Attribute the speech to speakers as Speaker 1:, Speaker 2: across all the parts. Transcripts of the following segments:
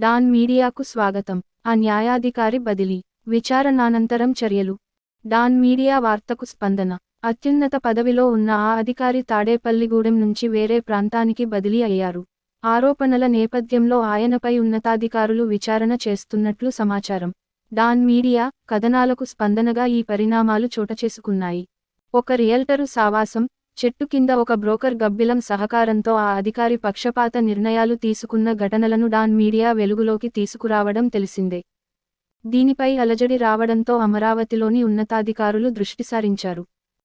Speaker 1: Don మీడియాకు స్వాగతం. ఆ న్యాయాధికారి బదిలీ విచారణానంతరం చర్యలు. డాన్ మీడియా వార్తకు స్పందన అత్యున్నత పదవిలో ఉన్న ఆ అధికారి తాడేపల్లిగూడెం నుంచి వేరే ప్రాంతానికి బదిలీ అయ్యారు. ఆరోపణల నేపథ్యంలో ఆయనపై ఉన్నతాధికారులు విచారణ చేస్తున్నట్లు సమాచారం. డాన్ మీడియా కథనాలకు స్పందనగా ఈ పరిణామాలు చోటచేసుకున్నాయి. ఒక రియల్టరు సావాసం చెట్టు కింద ఒక బ్రోకర్ గబ్బిలం సహకారంతో ఆ అధికారి పక్షపాత నిర్ణయాలు తీసుకున్న ఘటనలను డాన్ మీడియా వెలుగులోకి తీసుకురావడం తెలిసిందే. దీనిపై అలజడి రావడంతో అమరావతిలోని ఉన్నతాధికారులు దృష్టి సారించారు.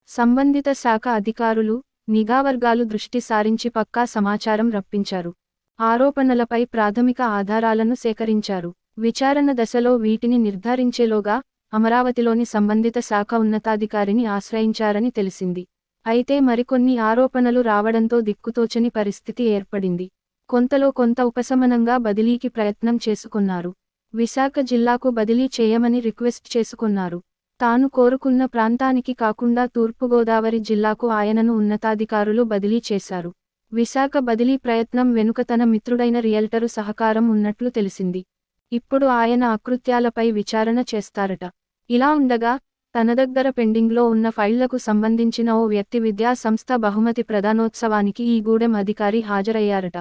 Speaker 1: సంబంధిత శాఖ అధికారులు నిఘా వర్గాలు దృష్టి సారించి పక్కా సమాచారం రప్పించారు. ఆరోపణలపై ప్రాథమిక ఆధారాలను సేకరించారు. విచారణ దశలో వీటిని నిర్ధారించేలోగా అమరావతిలోని సంబంధిత శాఖ ఉన్నతాధికారిని ఆశ్రయించారని తెలిసింది. అయితే మరికొన్ని ఆరోపణలు రావడంతో దిక్కుతోచని పరిస్థితి ఏర్పడింది. కొంతలో కొంత ఉపశమనంగా బదిలీకి ప్రయత్నం చేసుకున్నారు. విశాఖ జిల్లాకు బదిలీ చేయమని రిక్వెస్ట్ చేసుకున్నారు. తాను కోరుకున్న ప్రాంతానికి కాకుండా తూర్పుగోదావరి జిల్లాకు ఆయనను ఉన్నతాధికారులు బదిలీ చేశారు. విశాఖ బదిలీ ప్రయత్నం వెనుక తన మిత్రుడైన రియల్టరు సహకారం ఉన్నట్లు తెలిసింది. ఇప్పుడు ఆయన అకృత్యాలపై విచారణ చేస్తారట. ఇలా ఉండగా తన దగ్గర పెండింగ్లో ఉన్న ఫైళ్ళకు సంబంధించిన ఓ వ్యక్తి విద్యా సంస్థ బహుమతి ప్రధానోత్సవానికి ఈ గూడెం అధికారి హాజరయ్యారట.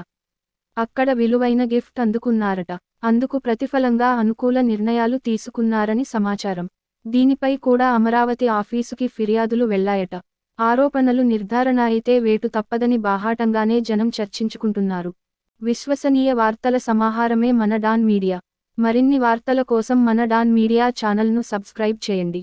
Speaker 1: అక్కడ విలువైన గిఫ్ట్ అందుకున్నారట. అందుకు ప్రతిఫలంగా అనుకూల నిర్ణయాలు తీసుకున్నారని సమాచారం. దీనిపై కూడా అమరావతి ఆఫీసుకి ఫిర్యాదులు వెళ్ళాయట. ఆరోపణలు నిర్ధారణ అయితే వేటు తప్పదని బాహాటంగానే జనం చర్చించుకుంటున్నారు. విశ్వసనీయ వార్తల సమాహారమే మన డాన్ మీడియా. మరిన్ని వార్తల కోసం మన డాన్ మీడియా ఛానల్ను సబ్స్క్రైబ్ చేయండి.